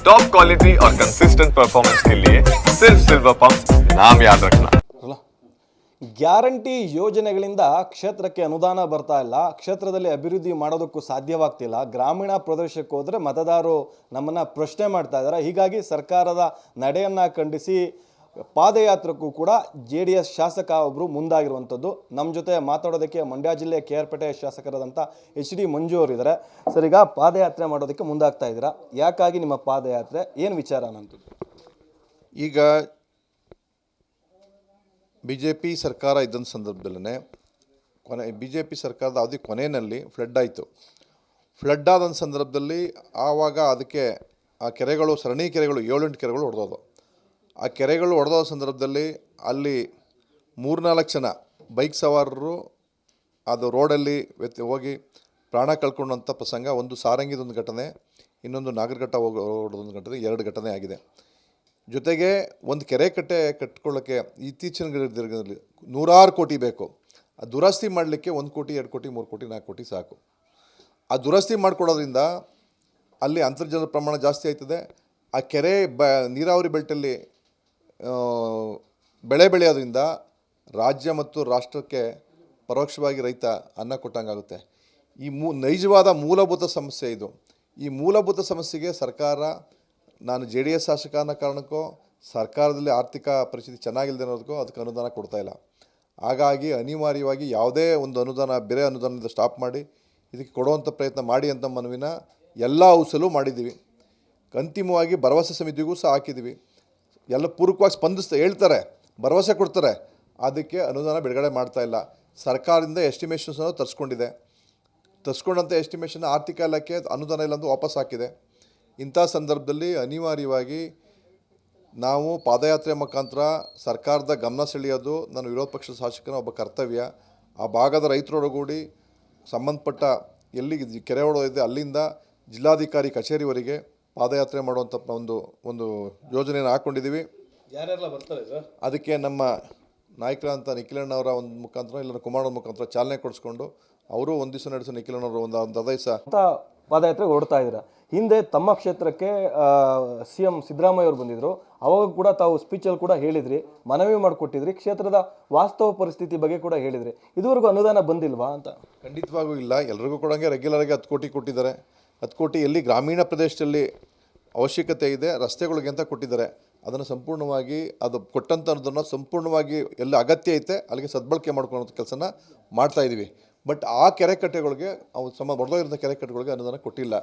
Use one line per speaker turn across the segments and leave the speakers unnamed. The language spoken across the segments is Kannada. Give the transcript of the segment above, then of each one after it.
टॉप क्वालिटी और कंसिस्टेंट परफॉर्मेंस के लिए सिर्फ सिल्वर पंप नाम याद रखना
ಅಲ್ಲ ಗ್ಯಾರಂಟಿ ಯೋಜನೆಗಳಿಂದ ಕ್ಷೇತ್ರಕ್ಕೆ ಅನುದಾನ ಬರ್ತಾ ಇಲ್ಲ ಕ್ಷೇತ್ರದಲ್ಲಿ ಅಭಿವೃದ್ಧಿ ಮಾಡೋದಕ್ಕೂ ಸಾಧ್ಯವಾಗ್ತಿಲ್ಲ ಗ್ರಾಮೀಣ ಪ್ರದೇಶಕ್ಕೆ ಹೋದರೆ ಮತದಾರರು ನಮ್ಮನ್ನು ಪ್ರಶ್ನೆ ಮಾಡ್ತಾ ಇದ್ದಾರೆ ಹೀಗಾಗಿ ಸರ್ಕಾರದ ನಡೆಯನ್ನು ಖಂಡಿಸಿ ಪಾದಯಾತ್ರಕ್ಕೂ ಕೂಡ ಜೆ ಡಿ ಎಸ್ ಶಾಸಕ ಒಬ್ಬರು ಮುಂದಾಗಿರುವಂಥದ್ದು. ನಮ್ಮ ಜೊತೆ ಮಾತಾಡೋದಕ್ಕೆ ಮಂಡ್ಯ ಜಿಲ್ಲೆ ಕೆ ಆರ್ ಪೇಟೆ ಶಾಸಕರಾದಂಥ ಎಚ್ ಡಿ ಮಂಜು ಅವರಿದ್ದಾರೆ ಸರ್, ಈಗ ಪಾದಯಾತ್ರೆ ಮಾಡೋದಕ್ಕೆ ಮುಂದಾಗ್ತಾ ಇದ್ದೀರಾ? ಯಾಕಾಗಿ ನಿಮ್ಮ ಪಾದಯಾತ್ರೆ? ಏನು ವಿಚಾರ ಅನ್ನೋಂಥದ್ದು
ಈಗ ಬಿ ಜೆ ಪಿ ಸರ್ಕಾರ ಇದ್ದಂಥ ಸಂದರ್ಭದಲ್ಲೇ ಕೊನೆ ಬಿ ಜೆ ಪಿ ಸರ್ಕಾರದ ಅವಧಿ ಕೊನೆಯಲ್ಲಿ ಫ್ಲಡ್ ಆಯಿತು. ಫ್ಲಡ್ ಆದಂಥ ಸಂದರ್ಭದಲ್ಲಿ ಆವಾಗ ಅದಕ್ಕೆ ಆ ಕೆರೆಗಳು, ಸರಣಿ ಕೆರೆಗಳು, ಏಳೆಂಟು ಕೆರೆಗಳು ಹೊಡೆದೋದು ಆ ಕೆರೆಗಳು ಒಡೆದ ಸಂದರ್ಭದಲ್ಲಿ ಅಲ್ಲಿ ಮೂರ್ನಾಲ್ಕು ಜನ ಬೈಕ್ ಸವಾರರು ಅದು ರೋಡಲ್ಲಿ ವ್ಯತ್, ಹೋಗಿ ಪ್ರಾಣ ಕಳ್ಕೊಂಡಂಥ ಪ್ರಸಂಗ, ಒಂದು ಸಾರಂಗಿದೊಂದು ಘಟನೆ, ಇನ್ನೊಂದು ನಾಗರಘಟ್ಟ ಹೋಗೋದೊಂದು ಘಟನೆ, ಎರಡು ಘಟನೆ ಆಗಿದೆ. ಜೊತೆಗೆ ಒಂದು ಕೆರೆ ಕಟ್ಟೆ ಕಟ್ಕೊಳ್ಳೋಕ್ಕೆ ಇತ್ತೀಚಿನ ದಿನಗಳಲ್ಲಿ ನೂರಾರು ಕೋಟಿ ಬೇಕು. ಆ ದುರಸ್ತಿ ಮಾಡಲಿಕ್ಕೆ ಒಂದು ಕೋಟಿ, ಎರಡು ಕೋಟಿ, ಮೂರು ಕೋಟಿ, ನಾಲ್ಕು ಕೋಟಿ ಸಾಕು. ಆ ದುರಸ್ತಿ ಮಾಡಿಕೊಡೋದ್ರಿಂದ ಅಲ್ಲಿ ಅಂತರ್ಜಲದ ಪ್ರಮಾಣ ಜಾಸ್ತಿ ಆಯ್ತದೆ. ಆ ಕೆರೆ ಬ, ನೀರಾವರಿ ಬೆಲ್ಟಲ್ಲಿ ಬೆಳೆ ಬೆಳೆಯೋದ್ರಿಂದ ರಾಜ್ಯ ಮತ್ತು ರಾಷ್ಟ್ರಕ್ಕೆ ಪರೋಕ್ಷವಾಗಿ ರೈತ ಅನ್ನ ಕೊಟ್ಟಂಗಾಗುತ್ತೆ. ಈ ಮೂ, ನೈಜವಾದ ಮೂಲಭೂತ ಸಮಸ್ಯೆ ಇದು. ಈ ಮೂಲಭೂತ ಸಮಸ್ಯೆಗೆ ಸರ್ಕಾರ, ನಾನು ಜೆ ಡಿ ಎಸ್ ಶಾಸಕ ಅನ್ನೋ ಕಾರಣಕ್ಕೋ, ಸರ್ಕಾರದಲ್ಲಿ ಆರ್ಥಿಕ ಪರಿಸ್ಥಿತಿ ಚೆನ್ನಾಗಿಲ್ಲದೆ ಅನ್ನೋದಕ್ಕೋ ಅದಕ್ಕೆ ಅನುದಾನ ಕೊಡ್ತಾ ಇಲ್ಲ. ಹಾಗಾಗಿ ಅನಿವಾರ್ಯವಾಗಿ ಯಾವುದೇ ಒಂದು ಅನುದಾನ, ಬೇರೆ ಅನುದಾನದಿಂದ ಸ್ಟಾಪ್ ಮಾಡಿ, ಇದಕ್ಕೆ ಕೊಡುವಂಥ ಪ್ರಯತ್ನ ಮಾಡಿ ಅಂತ ಮನವಿನ ಎಲ್ಲ ಔಸಲು ಮಾಡಿದ್ದೀವಿ. ಅಂತಿಮವಾಗಿ ಭರವಸೆ ಸಮಿತಿಗೂ ಸಹ ಹಾಕಿದ್ದೀವಿ. ಎಲ್ಲ ಪೂರಕವಾಗಿ ಸ್ಪಂದಿಸ್ತಾ ಹೇಳ್ತಾರೆ, ಭರವಸೆ ಕೊಡ್ತಾರೆ. ಅದಕ್ಕೆ ಅನುದಾನ ಬಿಡುಗಡೆ ಮಾಡ್ತಾ ಇಲ್ಲ. ಸರ್ಕಾರದಿಂದ ಎಸ್ಟಿಮೇಷನ್ಸನ್ನು ತರಿಸ್ಕೊಂಡಿದೆ. ತರಿಸ್ಕೊಂಡಂಥ ಎಸ್ಟಿಮೇಷನ್ ಆರ್ಥಿಕ ಇಲಾಖೆ ಅನುದಾನ ಇಲ್ಲ ಅಂತ ವಾಪಸ್ ಹಾಕಿದೆ. ಇಂಥ ಸಂದರ್ಭದಲ್ಲಿ ಅನಿವಾರ್ಯವಾಗಿ ನಾವು ಪಾದಯಾತ್ರೆ ಮುಖಾಂತರ ಸರ್ಕಾರದ ಗಮನ ಸೆಳೆಯೋದು ನಾನು ವಿರೋಧ ಪಕ್ಷದ ಶಾಸಕನ ಒಬ್ಬ ಕರ್ತವ್ಯ. ಆ ಭಾಗದ ರೈತರೊಡಗೂಡಿ ಸಂಬಂಧಪಟ್ಟ ಎಲ್ಲಿ ಕೆರೆ ಇದೆ ಅಲ್ಲಿಂದ ಜಿಲ್ಲಾಧಿಕಾರಿ ಕಚೇರಿವರೆಗೆ ಪಾದಯಾತ್ರೆ ಮಾಡುವಂಥ ಒಂದು ಒಂದು ಯೋಜನೆಯನ್ನು ಹಾಕ್ಕೊಂಡಿದ್ದೀವಿ
ಯಾರೆಲ್ಲ ಬರ್ತಾರೆ ಸರ್?
ಅದಕ್ಕೆ ನಮ್ಮ ನಾಯಕರಂತ ನಿಖಿಲಣ್ಣವರ ಒಂದು ಮುಖಾಂತರ ಇಲ್ಲ ಕುಮಾರ ಮುಖಾಂತರ ಚಾಲನೆ ಕೊಡಿಸ್ಕೊಂಡು ಅವರು ಒಂದು ದಿವಸ ನಡೆಸೋ ನಿಖಿಲಣ್ಣವರು ಒಂದು ಒಂದು ಹದಿನೈದು ದಿವಸ
ಅಂತ ಪಾದಯಾತ್ರೆ ಓಡ್ತಾ ಇದ್ದೀರಾ. ಹಿಂದೆ ತಮ್ಮ ಕ್ಷೇತ್ರಕ್ಕೆ ಸಿ ಎಂ ಸಿದ್ದರಾಮಯ್ಯ ಅವರು ಬಂದಿದ್ದರು ಅವಾಗ ಕೂಡ ತಾವು ಸ್ಪೀಚಲ್ಲಿ ಕೂಡ ಹೇಳಿದ್ರಿ. ಮನವಿ ಮಾಡಿಕೊಟ್ಟಿದ್ರಿ. ಕ್ಷೇತ್ರದ ವಾಸ್ತವ ಪರಿಸ್ಥಿತಿ ಬಗ್ಗೆ ಕೂಡ ಹೇಳಿದ್ರಿ. ಇದುವರೆಗೂ ಅನುದಾನ ಬಂದಿಲ್ವಾ ಅಂತ?
ಖಂಡಿತವಾಗೂ ಇಲ್ಲ. ಎಲ್ರಿಗೂ ಕೊಡೋಂಗೆ ರೆಗ್ಯುಲರಾಗಿ ಹತ್ತು ಕೋಟಿ ಕೊಟ್ಟಿದ್ದಾರೆ. ಹತ್ತು ಕೋಟಿ ಎಲ್ಲಿ ಗ್ರಾಮೀಣ ಪ್ರದೇಶದಲ್ಲಿ ಅವಶ್ಯಕತೆ ಇದೆ, ರಸ್ತೆಗಳಿಗೆ ಅಂತ ಕೊಟ್ಟಿದ್ದಾರೆ. ಅದನ್ನು ಸಂಪೂರ್ಣವಾಗಿ, ಅದು ಕೊಟ್ಟಂಥ ಅನ್ನೋದನ್ನು ಸಂಪೂರ್ಣವಾಗಿ ಎಲ್ಲಿ ಅಗತ್ಯ ಐತೆ, ಅಲ್ಲಿಗೆ ಸದ್ಬಳಕೆ ಮಾಡ್ಕೊಳ್ಳೋ ಕೆಲಸನ ಮಾಡ್ತಾ ಇದ್ದೀವಿ ಬಟ್ ಆ ಕೆರೆ ಕಟ್ಟೆಗಳಿಗೆ ಅವು ಸಮ ಕೆರೆ ಕಟ್ಟೆಗಳಿಗೆ ಅನುದಾನ ಕೊಟ್ಟಿಲ್ಲ.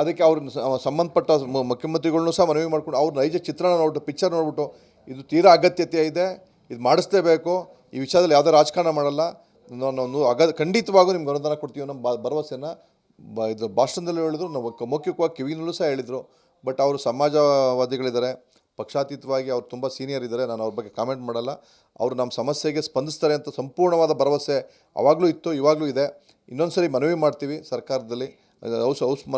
ಅದಕ್ಕೆ ಅವ್ರನ್ನ ಸಂಬಂಧಪಟ್ಟ ಮುಖ್ಯಮಂತ್ರಿಗಳನ್ನೂ ಸಹ ಮನವಿ ಮಾಡ್ಕೊಂಡು, ಅವ್ರ ನೈಜ ಚಿತ್ರಣ ನೋಡ್ಬಿಟ್ಟು, ಪಿಕ್ಚರ್ ನೋಡ್ಬಿಟ್ಟು, ಇದು ತೀರಾ ಅಗತ್ಯತೆ ಇದೆ, ಇದು ಮಾಡಿಸ್ಲೇಬೇಕು, ಈ ವಿಷಯದಲ್ಲಿ ಯಾವುದೇ ರಾಜಕಾರಣ ಮಾಡಲ್ಲ, ನಾನು ಅಗ, ಖಂಡಿತವಾಗೂ ನಿಮ್ಗೆ ಅನುದಾನ ಕೊಡ್ತೀವಿ ಬ, ಭರವಸೆನ ಇದು ಭಾಷಣದಲ್ಲೂ ಹೇಳಿದ್ರು, ನಾವು ಮುಖ್ಯವಾಗಿ ಕಿವಿನಲ್ಲೂ ಸಹ ಹೇಳಿದರು ಬಟ್ ಅವರು ಸಮಾಜವಾದಿಗಳಿದ್ದಾರೆ ಪಕ್ಷಾತೀತವಾಗಿ ಅವ್ರು ತುಂಬ ಸೀನಿಯರ್ ಇದ್ದಾರೆ ನಾನು ಅವ್ರ ಬಗ್ಗೆ ಕಾಮೆಂಟ್ ಮಾಡಲ್ಲ, ಅವರು ನಮ್ಮ ಸಮಸ್ಯೆಗೆ ಸ್ಪಂದಿಸ್ತಾರೆ ಅಂತ ಸಂಪೂರ್ಣವಾದ ಭರವಸೆ ಅವಾಗಲೂ ಇತ್ತು, ಇವಾಗಲೂ ಇದೆ. ಇನ್ನೊಂದು ಸರಿ ಮನವಿ ಮಾಡ್ತೀವಿ ಸರ್ಕಾರದಲ್ಲಿ. ಹೌಸ್ ಮ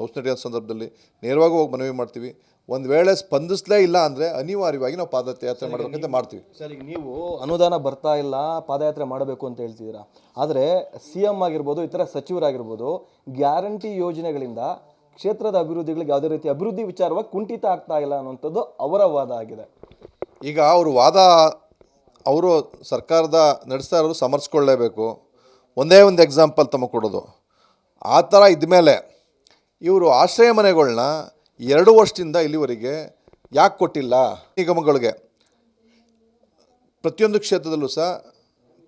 ಹೌಸ್ ನಡೆಯೋ ಸಂದರ್ಭದಲ್ಲಿ ನೇರವಾಗಿ ಹೋಗಿ ಮನವಿ ಮಾಡ್ತೀವಿ. ಒಂದು ವೇಳೆ ಸ್ಪಂದಿಸಲೇ ಇಲ್ಲ ಅಂದರೆ ಅನಿವಾರ್ಯವಾಗಿ ನಾವು ಪಾದಯಾತ್ರೆ ಮಾಡಬೇಕಂತ ಮಾಡ್ತೀವಿ.
ಸರ್ ಈಗ ನೀವು ಅನುದಾನ ಬರ್ತಾ ಇಲ್ಲ ಪಾದಯಾತ್ರೆ ಮಾಡಬೇಕು ಅಂತ ಹೇಳ್ತಿದ್ದೀರಾ? ಆದರೆ ಸಿ ಎಂ ಆಗಿರ್ಬೋದು ಇತರ ಸಚಿವರಾಗಿರ್ಬೋದು ಗ್ಯಾರಂಟಿ ಯೋಜನೆಗಳಿಂದ ಕ್ಷೇತ್ರದ ಅಭಿವೃದ್ಧಿಗಳಿಗೆ ಯಾವುದೇ ರೀತಿ ಅಭಿವೃದ್ಧಿ ವಿಚಾರವಾಗಿ ಕುಂಠಿತ ಆಗ್ತಾ ಇಲ್ಲ ಅನ್ನುವಂಥದ್ದು ಅವರ ವಾದ ಆಗಿದೆ.
ಈಗ ಅವರು ವಾದ ಅವರು ಸರ್ಕಾರದ ನಡೆಸ್ತಾ ಇರೋರು ಸಮರ್ಸ್ಕೊಳ್ಳೇಬೇಕು. ಒಂದೇ ಒಂದು ಎಕ್ಸಾಂಪಲ್ ತಮಗೆ ಕೊಡೋದು. ಆ ಥರ ಇದ್ಮೇಲೆ ಇವರು ಆಶ್ರಯ ಮನೆಗಳನ್ನ ಎರಡು ವರ್ಷದಿಂದ ಇಲ್ಲಿವರೆಗೆ ಯಾಕೆ ಕೊಟ್ಟಿಲ್ಲ? ನಿಗಮಗಳಿಗೆ. ಪ್ರತಿಯೊಂದು ಕ್ಷೇತ್ರದಲ್ಲೂ ಸಹ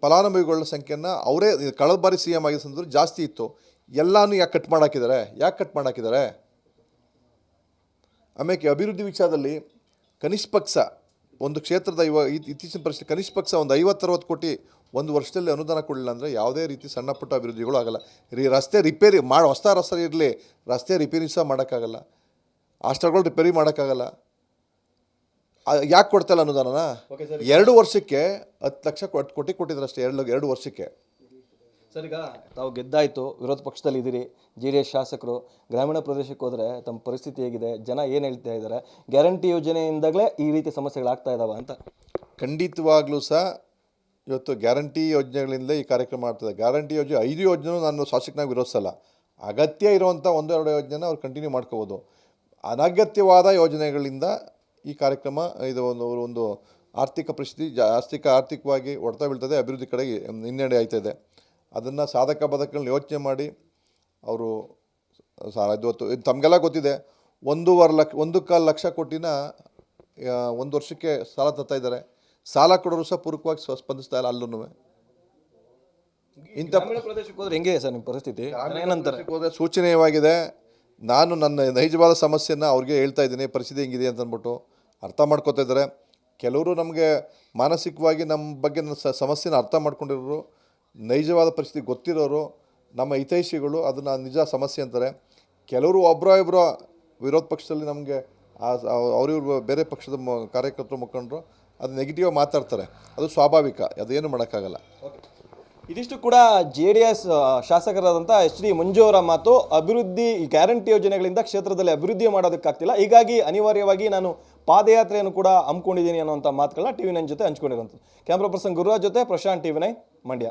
ಫಲಾನುಭವಿಗಳ ಸಂಖ್ಯೆಯನ್ನು ಅವರೇ ಕಳೆದ ಬಾರಿ ಸಿ ಎಂ ಆಗಿದ್ದ ಸಂದರ್ಭ ಜಾಸ್ತಿ ಇತ್ತು. ಎಲ್ಲನೂ ಯಾಕೆ ಕಟ್ ಮಾಡಾಕಿದ್ದಾರೆ ಯಾಕೆ ಕಟ್ ಮಾಡಾಕಿದ್ದಾರೆ ಆಮೇಲೆ ಅಭಿವೃದ್ಧಿ ವಿಚಾರದಲ್ಲಿ ಕನಿಷ್ಠ ಪಕ್ಷ, ಒಂದು ಕ್ಷೇತ್ರದ ಇವ ಇತ್- ಇತ್ತೀಚಿನ ಪರಿಸ್ಥಿತಿ ಕನಿಷ್ಠ ಪಕ್ಷ ಒಂದು ಐವತ್ತರವತ್ತು ಕೋಟಿ ಒಂದು ವರ್ಷದಲ್ಲಿ ಅನುದಾನ ಕೊಡಲಿಲ್ಲ ಅಂದರೆ ಯಾವುದೇ ರೀತಿ ಸಣ್ಣ ಪುಟ್ಟ ಅಭಿವೃದ್ಧಿಗಳು ಆಗಲ್ಲ. ರೀ ರಸ್ತೆ ರಿಪೇರಿ ಮಾಡಿ ಹೊಸ ರಸ್ತೆ ಇರಲಿ ರಸ್ತೆ ರಿಪೇರಿ ಸಹ ಮಾಡೋಕ್ಕಾಗಲ್ಲ. ಹಾಸ್ಟೆಲ್ಗಳು ರಿಪೇರಿ ಮಾಡೋಕ್ಕಾಗಲ್ಲ. ಯಾಕೆ ಕೊಡ್ತಾಯಿಲ್ಲ ಅನುದಾನನ? ಎರಡು ವರ್ಷಕ್ಕೆ ಹತ್ತು ಲಕ್ಷ ಕೊಟ್ಟು ಕೋಟಿ ಕೊಟ್ಟಿದ್ರು ಅಷ್ಟೇ ಎರಡು ಎರಡು ವರ್ಷಕ್ಕೆ.
ಸರ್ ಈಗ ತಾವು ಗೆದ್ದಾಯಿತು ವಿರೋಧ ಪಕ್ಷದಲ್ಲಿ ಇದ್ದೀರಿ ಜೆ ಡಿ ಎಸ್ ಶಾಸಕರು ಗ್ರಾಮೀಣ ಪ್ರದೇಶಕ್ಕೆ ಹೋದರೆ ತಮ್ಮ ಪರಿಸ್ಥಿತಿ ಹೇಗಿದೆ ಜನ ಏನು ಹೇಳ್ತಾ ಇದ್ದಾರೆ ಗ್ಯಾರಂಟಿ ಯೋಜನೆಯಿಂದಾಗಲೇ ಈ ರೀತಿ ಸಮಸ್ಯೆಗಳಾಗ್ತಾ ಇದ್ದಾವೆ ಅಂತ.
ಖಂಡಿತವಾಗ್ಲೂ ಸಹ ಇವತ್ತು ಗ್ಯಾರಂಟಿ ಯೋಜನೆಗಳಿಂದಲೇ ಈ ಕಾರ್ಯಕ್ರಮ ಮಾಡ್ತದೆ ಗ್ಯಾರಂಟಿ ಯೋಜನೆ, ಐದು ಯೋಜನೆ ನಾನು ಶಾಸಕನಾಗಿ ವಿರೋಧಿಸಲ್ಲ. ಅಗತ್ಯ ಇರುವಂಥ ಒಂದೆರಡು ಯೋಜನೆನ ಅವ್ರು ಕಂಟಿನ್ಯೂ ಮಾಡ್ಕೋಬೋದು. ಅನಗತ್ಯವಾದ ಯೋಜನೆಗಳಿಂದ ಈ ಕಾರ್ಯಕ್ರಮ, ಇದು ಒಂದು ಒಂದು ಆರ್ಥಿಕ ಪರಿಸ್ಥಿತಿ ಜಾ, ಆರ್ಥಿಕ, ಆರ್ಥಿಕವಾಗಿ ಹೊಡ್ತಾ ಬೀಳ್ತದೆ, ಅಭಿವೃದ್ಧಿ ಕಡೆಗೆ ಹಿನ್ನಡೆ ಆಯ್ತದೆ. ಅದನ್ನು ಸಾಧಕ ಬಾಧಕಗಳನ್ನ ಯೋಚನೆ ಮಾಡಿ ಅವರು ಇವತ್ತು ತಮಗೆಲ್ಲ ಗೊತ್ತಿದೆ, ಒಂದೂವರೆ ಲಕ್ಷ, ಒಂದು ಕಾಲು ಲಕ್ಷ ಕೋಟಿನ ಒಂದು ವರ್ಷಕ್ಕೆ ಸಾಲ ತರ್ತಾ ಇದ್ದಾರೆ. ಸಾಲ ಕೊಡೋರು ಸಹ ಪೂರಕವಾಗಿ ಸ್ವ- ಸ್ಪಂದಿಸ್ತಾ ಇಲ್ಲ ಅಲ್ಲೂ ಇಂಥ
ಗ್ರಾಮೀಣ ಪ್ರದೇಶಕ್ಕೆ ಹೋದ್ರೆ ಹೆಂಗಿದೆ ಸರ್ ನಿಮ್ಮ ಪರಿಸ್ಥಿತಿ? ಏನಂತಾರೆ?
ಪ್ರದೇಶಕ್ಕೆ ಹೋದ್ರೆ ಸೂಚನೀಯವಾಗಿದೆ. ನಾನು ನನ್ನ ನೈಜವಾದ ಸಮಸ್ಯೆನ ಅವ್ರಿಗೆ ಹೇಳ್ತಾ ಇದ್ದೀನಿ. ಪರಿಸ್ಥಿತಿ ಹೆಂಗಿದೆ ಅಂತ ಅಂದ್ಬಿಟ್ಟು ಅರ್ಥ ಮಾಡ್ಕೋತಾ ಇದ್ದಾರೆ. ಕೆಲವರು ನಮಗೆ ಮಾನಸಿಕವಾಗಿ ನಮ್ಮ ಬಗ್ಗೆ ನನ್ನ ಸ- ಸಮಸ್ಯೆನ ಅರ್ಥ ಮಾಡ್ಕೊಂಡಿರೋರು ನೈಜವಾದ ಪರಿಸ್ಥಿತಿ ಗೊತ್ತಿರೋರು ನಮ್ಮ ಹಿತೈಷಿಗಳು ಅದನ್ನು ನಿಜ ಸಮಸ್ಯೆ ಅಂತಾರೆ. ಕೆಲವರು ಒಬ್ಬರೋ ಇಬ್ಬರೋ ವಿರೋಧ ಪಕ್ಷದಲ್ಲಿ ನಮಗೆ ಅವ್ರಿವ್ರು ಬೇರೆ ಪಕ್ಷದ ಮ ಕಾರ್ಯಕರ್ತರು ಮುಖಂಡರು ಅದು ನೆಗೆಟಿವ್ ಮಾತಾಡ್ತಾರೆ. ಅದು ಸ್ವಾಭಾವಿಕ, ಅದೇನು ಮಾಡೋಕ್ಕಾಗಲ್ಲ.
ಇದಿಷ್ಟು ಕೂಡ ಜೆ ಡಿ ಎಸ್ ಶಾಸಕರಾದಂಥ ಎಚ್ ಡಿ ಮಂಜು ಅವರ ಮಾತು. ಅಭಿವೃದ್ಧಿ ಗ್ಯಾರಂಟಿ ಯೋಜನೆಗಳಿಂದ ಕ್ಷೇತ್ರದಲ್ಲಿ ಅಭಿವೃದ್ಧಿ ಮಾಡೋದಕ್ಕಾಗ್ತಿಲ್ಲ. ಹೀಗಾಗಿ ಅನಿವಾರ್ಯವಾಗಿ ನಾನು ಪಾದಯಾತ್ರೆಯನ್ನು ಕೂಡ ಹಮ್ಮಿಕೊಂಡಿದ್ದೀನಿ ಅನ್ನೋಂಥ ಮಾತುಗಳನ್ನ ಟಿ ವಿ ನೈನ್ ಜೊತೆ ಹಂಚ್ಕೊಂಡಿರೋಂಥದ್ದು. ಕ್ಯಾಮ್ರಾ ಪರ್ಸನ್ ಗುರುರಾಜ್ ಜೊತೆ Prashanth T V nine Mandya.